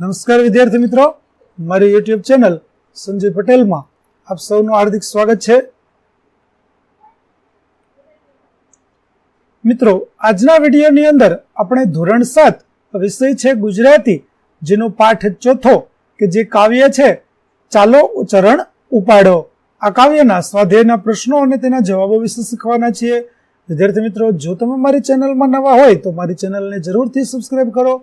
નમસ્કાર વિદ્યાર્થી મિત્રો. મારી યુટ્યુબ ચેનલ સંજય પટેલમાં આપ સૌનું હાર્દિક સ્વાગત છે. મિત્રો, આજના વિડીયોની અંદર આપણે ધોરણ સાત વિષય છે ગુજરાતી, જેનો પાઠ ચોથો કે જે કાવ્ય છે, ચાલો ઉચ્ચરણ ઉપાડો. આ કાવ્યના સ્વાધ્યાયના પ્રશ્નો અને તેના જવાબો વિશે શીખવાના છીએ. વિદ્યાર્થી મિત્રો, જો તમે મારી ચેનલમાં નવા હોય તો મારી ચેનલને જરૂરથી સબસ્ક્રાઈબ કરો.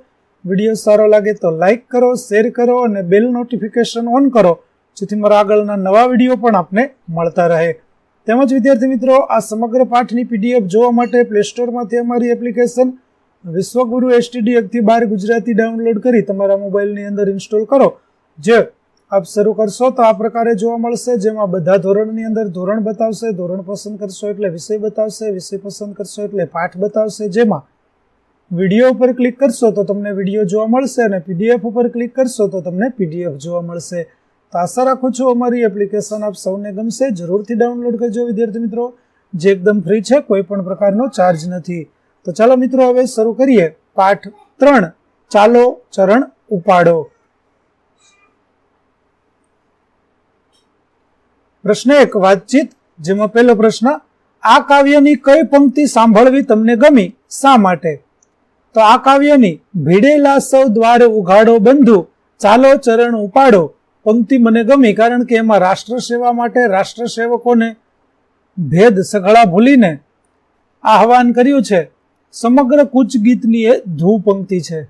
વીડિયો સારો લાગે તો લાઈક કરો શેર કરો અને બેલ નોટિફિકેશન ઓન કરો, જેથી મારા આગળના નવા વીડિયો પણ આપને મળતા રહે. તેમજ વિદ્યાર્થી મિત્રો, આ સમગ્ર પાઠની પીડીએફ જોવા માટે પ્લે સ્ટોરમાંથી અમારી એપ્લિકેશન વિશ્વગુરુ એસટીડી એકથી બાર ગુજરાતી ડાઉનલોડ કરી તમારા મોબાઈલની અંદર ઇન્સ્ટોલ કરો. જે આપ શરૂ કરશો તો આ પ્રકારે જોવા મળશે, જેમાં બધા ધોરણની અંદર ધોરણ બતાવશે, ધોરણ પસંદ કરશો એટલે વિષય બતાવશે, વિષય પસંદ કરશો એટલે પાઠ બતાવશે, જેમાં વીડિયો ઉપર ક્લિક કરશો તો તમને વીડિયો જોવા મળશે અને પીડીએફ ઉપર ક્લિક કરશો તો તમને પીડીએફ જોવા મળશે. તો આશા રાખું છું અમારી એપ્લિકેશન આપ સૌને ગમશે. જરૂરથી ડાઉનલોડ કરજો, વિદ્યાર્થી મિત્રો. જે એકદમ ફ્રી છે, કોઈ પણ પ્રકારનો ચાર્જ નથી. તો ચાલો મિત્રો, હવે શરૂ કરીએ. પાઠ ત્રણ. ચાલો ચરણ ઉપાડો. પ્રશ્ન એક. વાતચીત, જેમાં પહેલો પ્રશ્ન, આ કાવ્યની કઈ પંક્તિ સાંભળવી તમને ગમી? શા માટે? તો આ કાવ્યની ભીડેલા સૌ દ્વાર ઉઘાડો બંધુ, ચાલો ચરણ ઉપાડો. પંક્તિ મને ગમી કારણ કે એમાં રાષ્ટ્ર સેવા માટે રાષ્ટ્ર સેવકોને ભેદ સઘળા ભૂલીને આહવાન કર્યું છે. સમગ્ર કૂચ ગીતની એ ધ્રુવ પંક્તિ છે.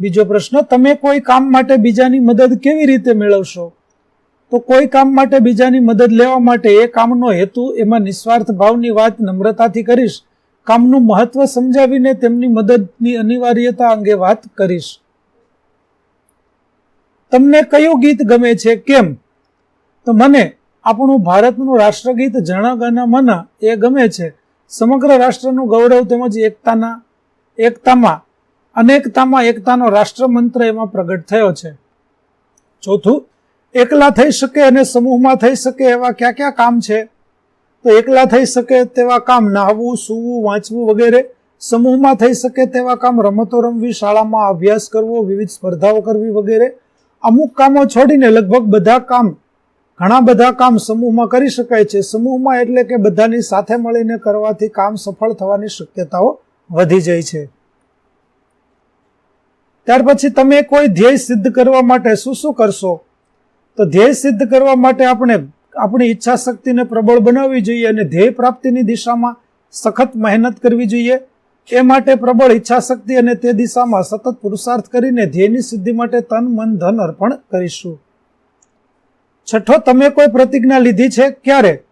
બીજો પ્રશ્ન, તમે કોઈ કામ માટે બીજાની મદદ કેવી રીતે મેળવશો? તો કોઈ કામ માટે બીજાની મદદ લેવા માટે એ કામનો હેતુ એમાં નિસ્વાર્થ ભાવની વાત નમ્રતાથી કરીશ. કામનું મહત્વ સમજાવીને તેમની મદદની અનિવાર્યતા અંગે વાત કરીશ. તમને કયું ગીત ગમે છે? કેમ? તો મને આપણું ભારતનું રાષ્ટ્રગીત જણ ગણ મન એ ગમે છે. સમગ્ર રાષ્ટ્રનું ગૌરવ તેમજ એકતાના, એકતામાં, અનેકતામાં એકતાનો રાષ્ટ્રમંત્ર એમાં પ્રગટ થયો છે. ચોથું, એકલા થઈ શકે અને સમૂહમાં થઈ શકે એવા ક્યાં ક્યાં કામ છે? તો એકલા થઈ શકે તેવા કામ નાહવું, સૂવું, વાંચવું વગેરે. સમૂહમાં થઈ શકે તેવા કામ રમતો રમવી, શાળામાં અભ્યાસ કરવો, વિવિધ સ્પર્ધાઓ કરવી વગેરે. અમુક કામો છોડીને લગભગ બધા કામ, ઘણા બધા કામ સમૂહમાં કરી શકાય છે. સમૂહમાં એટલે કે બધાની સાથે મળીને કરવાથી કામ સફળ થવાની શક્યતાઓ વધી જાય છે. ત્યાર પછી તમે કોઈ ધ્યેય સિદ્ધ કરવા માટે શું શું કરશો? તો ધ્યેય સિદ્ધ કરવા માટે આપણે આપણી ઈચ્છા શક્તિને પ્રબળ બનાવવી જોઈએ અને ધ્યેય પ્રાપ્તિની દિશામાં સખત મહેનત કરવી જોઈએ. એ માટે પ્રબળ ઈચ્છા શક્તિ અને તે દિશામાં સતત પુરુષાર્થ કરીને ધ્યેયની સિદ્ધિ માટે તન, મન, ધન અર્પણ કરીશું. છઠ્ઠો, તમે કોઈ પ્રતિજ્ઞા લીધી છે? ક્યારે?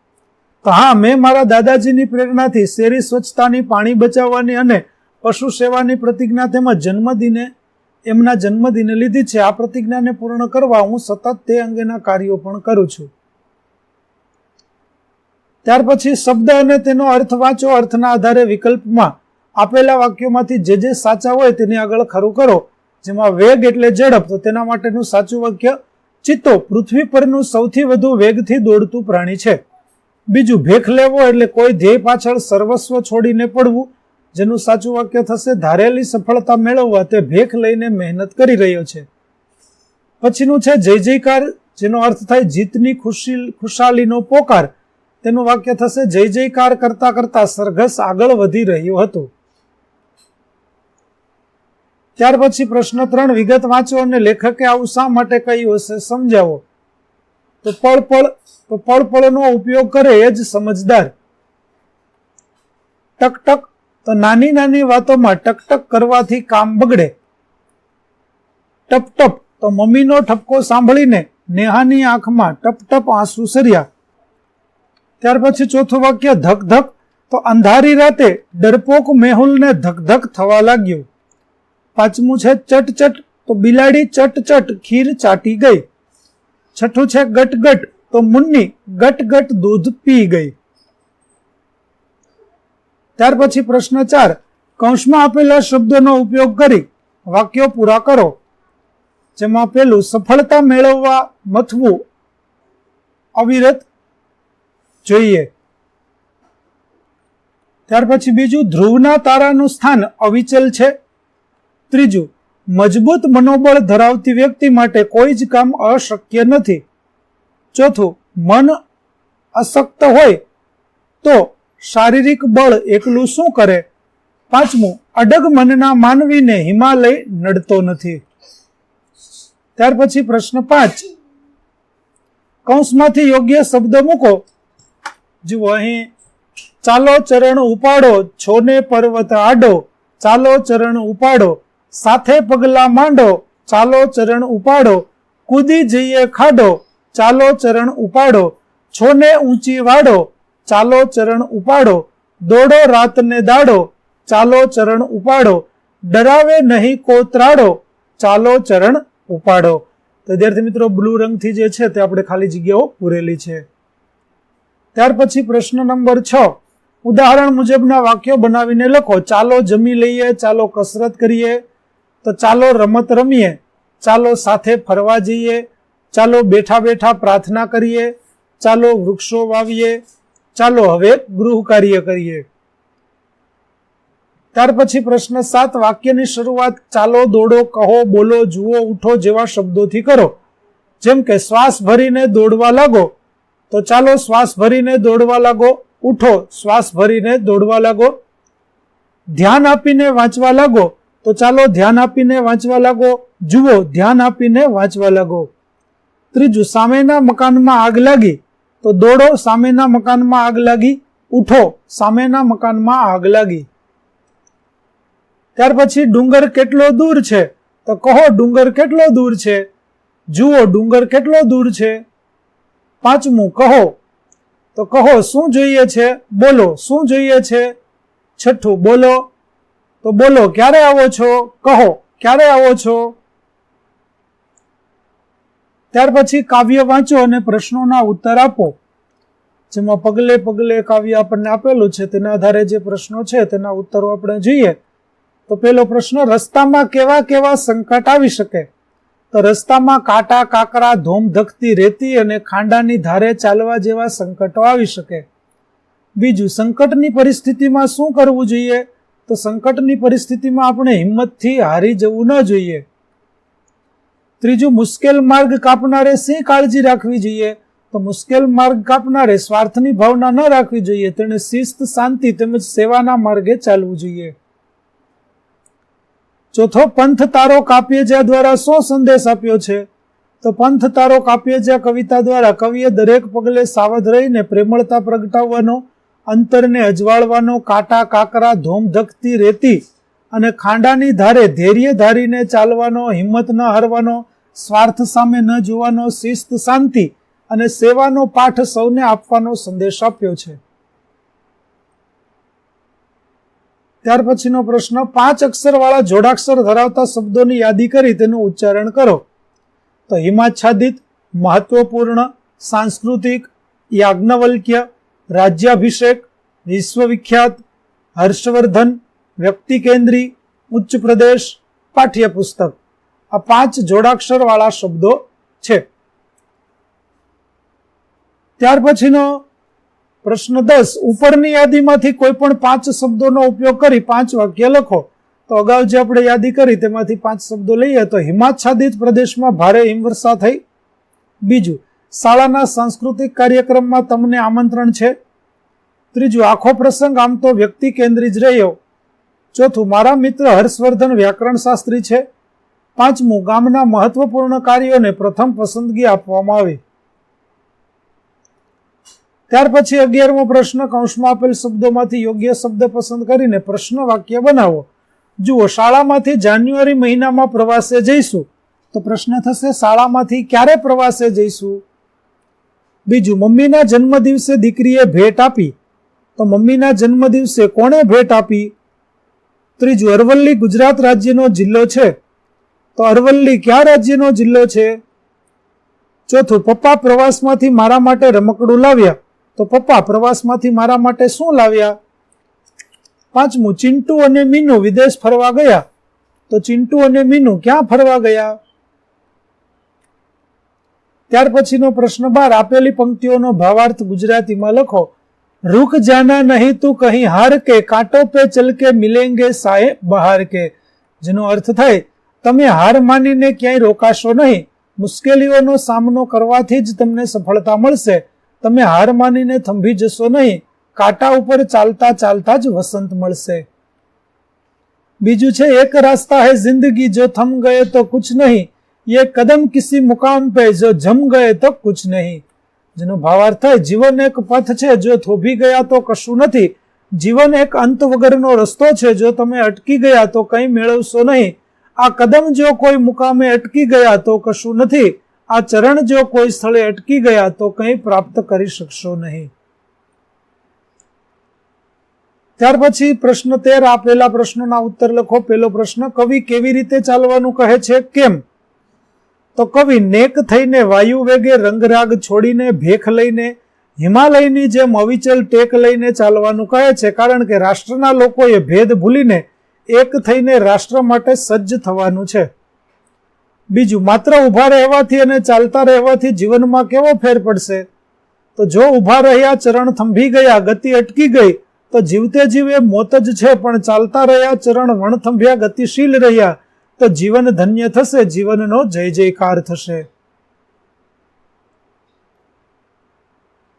તો હા, મેં મારા દાદાજીની પ્રેરણાથી શેરી સ્વચ્છતાની, પાણી બચાવવાની અને પશુ સેવાની પ્રતિજ્ઞા તેમજ જન્મદિને, એમના જન્મદિને લીધી છે. આ પ્રતિજ્ઞાને પૂર્ણ કરવા હું સતત તે અંગેના કાર્યો પણ કરું છું. ત્યાર પછી શબ્દ અને તેનો અર્થ વાંચો. અર્થના આધારે વિકલ્પમાં આપેલા વાક્યોમાંથી જે જે સાચા હોય તેની આગળ ખરું કરો. જેમાં વેગ એટલે ઝડપ, તો તેના માટેનું સાચું વાક્ય ચિત્તો. પૃથ્વી પરનું સૌથી વધુ વેગથી દોડતું પ્રાણી છે. બીજું, ભેખ લેવો એટલે કોઈ ધ્યેય પાછળ સર્વસ્વ છોડીને પડવું. જેનું સાચું વાક્ય થશે, ધારેલી સફળતા મેળવવા તે ભેખ લઈને મહેનત કરી રહ્યો છે. પછીનું છે જય જયકાર, જેનો અર્થ થાય જીતની ખુશી, ખુશાલીનો પોકાર. તેનું વાક્ય થશે, જય જયકાર કરતા કરતા સરઘસ આગળ વધી રહ્યું હતું. ત્યાર પછી પ્રશ્ન ત્રણ, વિગત વાંચો અને લેખકે આવું શા માટે કહ્યું હશે સમજાવો. તો પળ પળ, તો પળ પળનો ઉપયોગ કરે એ જ સમજદાર. ટક ટક, તો નાની નાની વાતોમાં ટકટક કરવાથી કામ બગડે. ટપ ટપ, તો મમ્મીનો ઠપકો સાંભળીને નેહાની આંખમાં ટપ ટપ આંસુ સર્યા. ત્યાર પછી ચોથું વાક્ય ધક ધક તો અંધારી રાતે ડરપોક મેહુલને ધક ધક થવા લાગ્યું. પાંચમું છે ચટ ચટ તો બિલાડી ચટ ચટ ખીર ચાટી ગઈ. છઠ્ઠું છે ગટ ગટ તો મુન્ની ગટ ગટ દૂધ પી ગઈ. ત્યાર પછી પ્રશ્ન ચાર. કૌંસમાં આપેલા શબ્દોનો ઉપયોગ કરી વાક્યો પૂરા કરો. જેમાં પેલું સફળતા મેળવવા મથવું અવિરત જોઈએ. ત્યાર પછી બીજું, ધ્રુવના તારાનું સ્થાન અવિચલ છે. ત્રીજું, મજબૂત મનોબળ ધરાવતી વ્યક્તિ માટે કોઈ જ કામ અશક્ય નથી. ચોથું, મન અશક્ત હોય તો શારીરિક બળ એકલું શું કરે? પાંચમું, અડગ મનના માનવીને હિમાલય નડતો નથી. ત્યાર પછી પ્રશ્ન પાંચ. કૌંસમાંથી યોગ્ય શબ્દ મૂકો. જુઓ અહીં, ચાલો ચરણ ઉપાડો, છોને પર્વત આડો, ચાલો ચરણ ઉપાડો, સાથે પગલા માંડો, ચાલો ચરણ ઉપાડો, કૂદી જઈએ ખાડો, ચાલો ચરણ ઉપાડો, છોને ઊંચી વાડો, ચાલો ચરણ ઉપાડો, દોડો રાતને દાડો, ચાલો ચરણ ઉપાડો, ડરાવે નહીં કોતરાડો, ચાલો ચરણ ઉપાડો. તો વિદ્યાર્થી મિત્રો, બ્લુ રંગથી જે છે તે આપણે ખાલી જગ્યાઓ પૂરેલી છે. ત્યાર પછી પ્રશ્ન નંબર છ. ઉદાહરણ મુજબના વાક્યો બનાવીને લખો. ચાલો જમી લઈએ, ચાલો કસરત કરીએ, તો ચાલો રમત રમીએ, ચાલો સાથે ફરવા જઈએ, ચાલો બેઠા બેઠા પ્રાર્થના કરીએ, ચાલો વૃક્ષો વાવીએ, ચાલો હવે ગૃહ કાર્ય કરીએ. ત્યાર પછી પ્રશ્ન સાત, વાક્યની શરૂઆત ચાલો, દોડો, કહો, બોલો, જુઓ, ઉઠો જેવા શબ્દોથી કરો. જેમ કે શ્વાસ ભરીને દોડવા લાગો તો ચાલો શ્વાસ ભરીને દોડવા લાગો. ઉઠો, શ્વાસ ભરીને દોડવા લાગો. ધ્યાન આપીને વાંચવા લાગો. તો ચાલો ધ્યાન આપીને વાંચવા લાગો. જુઓ, ધ્યાન આપીને વાંચવા લાગો. ત્રીજું, સામેના મકાનમાં આગ લાગી. તો દોડો, સામેના મકાનમાં આગ લાગી. ઉઠો, સામેના મકાનમાં આગ લાગી. ત્યાર પછી, ડુંગર કેટલો દૂર છે? તો કહો, ડુંગર કેટલો દૂર છે? જુઓ, ડુંગર કેટલો દૂર છે? પાંચમું કહો. તો કહો, શું જોઈએ છે? બોલો, શું જોઈએ છે? છઠ્ઠું, બોલો. તો બોલો, ક્યારે આવો છો? કહો, ક્યારે આવો છો? ત્યાર પછી કાવ્ય વાંચો અને પ્રશ્નોના ઉત્તર આપો. જેમાં પગલે પગલે કાવ્ય આપણને આપેલું છે, તેના આધારે જે પ્રશ્નો છે, તેના ઉત્તરો આપણે જોઈએ. તો પેલો પ્રશ્ન, રસ્તામાં કેવા કેવા સંકટ આવી શકે? તો રસ્તામાં કાંટા, કાકરા, ધોમ ધકતી રેતી અને ખાંડાની ધારે ચાલવા જેવા સંકટો આવી શકે. બીજું, સંકટની પરિસ્થિતિમાં શું કરવું જોઈએ? તો સંકટની પરિસ્થિતિમાં આપણે હિંમતથી હારી જવું ન જોઈએ. ત્રીજું, મુશ્કેલ માર્ગ કાપનારે શી કાળજી રાખવી જોઈએ? તો મુશ્કેલ માર્ગ કાપનારે સ્વાર્થની ભાવના ન રાખવી જોઈએ. તેણે શિસ્ત, શાંતિ તેમજ સેવાના માર્ગે ચાલવું જોઈએ. ચોથો પંથ તારો કાપ્યજા દ્વારા શું સંદેશ આપ્યો છે. તો પંથ તારો કાપ્યજા કવિતા દ્વારા કવિએ દરેક પગલે સાવધ રહીને પ્રેમળતા પ્રગટાવવાનો, અંતરને અજવાળવાનો, કાંટા કાકરા ધોમધકતી રેતી અને ખાંડાની ધારે ધૈર્ય ધારીને ચાલવાનો, હિંમત ન હારવાનો, સ્વાર્થ સામે ન જોવાનો, શિસ્ત શાંતિ અને સેવાનો પાઠ સૌને આપવાનો સંદેશ આપ્યો છે. ત્યાર પછીનો પ્રશ્ન, પાંચ અક્ષરવાળા જોડાક્ષર ધરાવતા શબ્દોની યાદી કરી તેનું ઉચ્ચારણ કરો. તો હિમાચ્છાદિત, મહત્વપૂર્ણ, સાંસ્કૃતિક, યાજ્ઞવલ્ક્ય, રાજ્યાભિષેક, વિશ્વવિખ્યાત, હર્ષવર્ધન વ્યક્તિ કેન્દ્રી ઉચ્ચ પ્રદેશ, પાઠ્યપુસ્તક. આ પાંચ જોડાક્ષરવાળા શબ્દો છે. ત્યાર પછીનો પ્રશ્ન દસ, ઉપરની યાદીમાંથી કોઈ પણ પાંચ શબ્દોનો ઉપયોગ કરી પાંચ વાક્ય લખો. તો અગાઉ જે આપણે યાદી કરી તેમાંથી પાંચ શબ્દો લઈએ તો હિમાચ્છાદિત પ્રદેશમાં ભારે હિમવર્ષા થઈ. બીજું, શાળાના સાંસ્કૃતિક કાર્યક્રમમાં તમને આમંત્રણ છે. ત્રીજું, આખો પ્રસંગ આમ તો વ્યક્તિ કેન્દ્રિત રહ્યો. ચોથું, મારા મિત્ર હર્ષવર્ધન વ્યાકરણ શાસ્ત્રી છે. પાંચમું, ગામના મહત્વપૂર્ણ કાર્યોને પ્રથમ પસંદગી આપવામાં આવી. ત્યાર પછી અગિયારમો પ્રશ્ન, કૌંસમાં આપેલ શબ્દોમાંથી યોગ્ય શબ્દ પસંદ કરીને પ્રશ્ન વાક્ય બનાવો. જુઓ, શાળામાંથી જાન્યુઆરી મહિનામાં પ્રવાસે જઈશું. તો પ્રશ્ન થશે, શાળામાંથી ક્યારે પ્રવાસે જઈશું? બીજું, મમ્મીના જન્મદિવસે દીકરીએ ભેટ આપી. તો મમ્મીના જન્મદિવસે કોણે ભેટ આપી? ત્રીજું, અરવલ્લી ગુજરાત રાજ્યનો જિલ્લો છે. તો અરવલ્લી કયા રાજ્યનો જિલ્લો છે? ચોથું, પપ્પા પ્રવાસમાંથી મારા માટે રમકડું લાવ્યા. તો પપ્પા, પ્રવાસમાંથી મારા માટે શું લાવ્યા? પાંચમું ચિંટુ અને મીનુ વિદેશ ફરવા ગયા. તો ચિંટુ અને મીનુ ક્યાં ફરવા ગયા? ત્યાર પછીનો પ્રશ્ન બાર, આપેલી પંક્તિઓનો ભાવાર્થ ગુજરાતીમાં લખો. રૂક જાના નહીં તું કહી હાર કે, કાંટો પે ચલ કે મિલેંગે સાએ બહાર કે. જેનો અર્થ થાય, તમે હાર માનીને ક્યાંય રોકાશો નહીં. મુશ્કેલીઓનો સામનો કરવાથી જ તમને સફળતા મળશે. તમે હાર માનીને થંભી જશો નહીં. કાંટા ઉપર ચાલતા ચાલતા જ વસંત મળશે. બીજું છે, એક રાસ્તા હે જિંદગી, જો થમ ગયે તો કુછ નહીં. યે કદમ કિસી મુકામ પે, જો જમ ગયે તો કુછ નહીં. જેનો ભાવાર્થ થાય, જીવન એક પથ છે, જો થોભી ગયા તો કશું નથી. જીવન એક અંત વગરનો રસ્તો છે, જો તમે અટકી ગયા તો કંઈ મેળવશો નહીં. આ કદમ જો કોઈ મુકામે અટકી ગયા તો કશું નથી. આ ચરણ જો કોઈ સ્થળે અટકી ગયા તો કંઈ પ્રાપ્ત કરી શકશો નહીં. ત્યાર પછી પ્રશ્ન તેર આપેલા પ્રશ્નોના ઉત્તર લખો. પેલો પ્રશ્ન, કવિ કેવી રીતે ચાલવાનું કહે છે? કેમ? તો કવિ, નેક થઈને વાયુ વેગે રંગરાગ છોડીને ભેખ લઈને હિમાલયની જેમ અવિચલ ટેક લઈને ચાલવાનું કહે છે. કારણ કે રાષ્ટ્રના લોકોએ ભેદ ભૂલીને એક થઈને રાષ્ટ્ર માટે સજ્જ થવાનું છે. બીજું, માત્ર ઊભા રહેવાથી અને ચાલતા રહેવાથી જીવનમાં કેવો ફેર પડશે? તો જો ઊભા રહ્યા ચરણ થંભી ગયા, ગતિ અટકી ગઈ, તો જીવતે જીવે મોત જ છે, પણ ચાલતા રહ્યા ચરણ વણથંભ્યા ગતિશીલ રહ્યા, તો જીવન ધન્ય થશે, જીવનનો જય જયકાર થશે.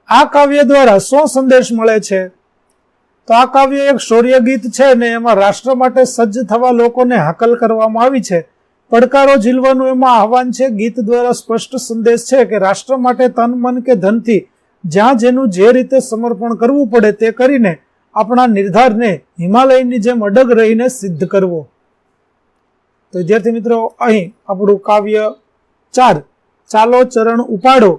આ કાવ્ય દ્વારા શું સંદેશ મળે છે? તો આ કાવ્ય એક શૌર્ય ગીત છે ને એમાં રાષ્ટ્ર માટે સજ્જ થવા લોકોને હાકલ કરવામાં આવી છે. પડકારો ઝીલવાનું એમાં આહવાન છે. ગીત દ્વારા સ્પષ્ટ સંદેશ છે કે રાષ્ટ્ર માટે તન, મન કે ધનથી જ્યાં જેનું જે રીતે સમર્પણ કરવું પડે તે કરીને આપણા નિર્ધારને હિમાલયની જેમ અડગ રહીને સિદ્ધ કરવો. તો વિદ્યાર્થી મિત્રો, અહીં આપણું કાવ્ય ચાર, ચાલો ચરણ ઉપાડો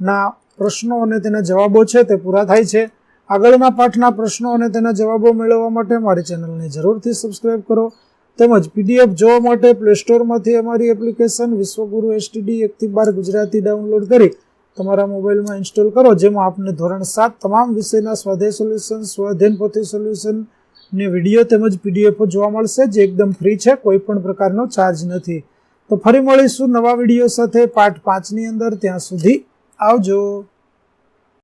ના પ્રશ્નો અને તેના જવાબો છે તે પૂરા થાય છે. આગળના પાઠના પ્રશ્નો અને તેના જવાબો મેળવવા માટે મારી ચેનલને જરૂરથી સબસ્ક્રાઈબ કરો. તેમજ પીડીએફ જોવા માટે પ્લે સ્ટોરમાંથી અમારી એપ્લિકેશન વિશ્વગુરુ એસટીડી એકથી બાર ગુજરાતી ડાઉનલોડ કરી તમારા મોબાઈલમાં ઇન્સ્ટોલ કરો, જેમાં આપને ધોરણ સાત તમામ વિષયના સ્વાધ્યાય સોલ્યુશન સ્વાધ્યન સોલ્યુશન ને વીડિયો તેમજ પીડીએફ જોવા મળશે, જે એકદમ ફ્રી છે, કોઈ પણ પ્રકારનો ચાર્જ નથી. તો ફરી મળીશું નવા વીડિયો સાથે પાર્ટ પાંચની અંદર, ત્યાં સુધી આવજો.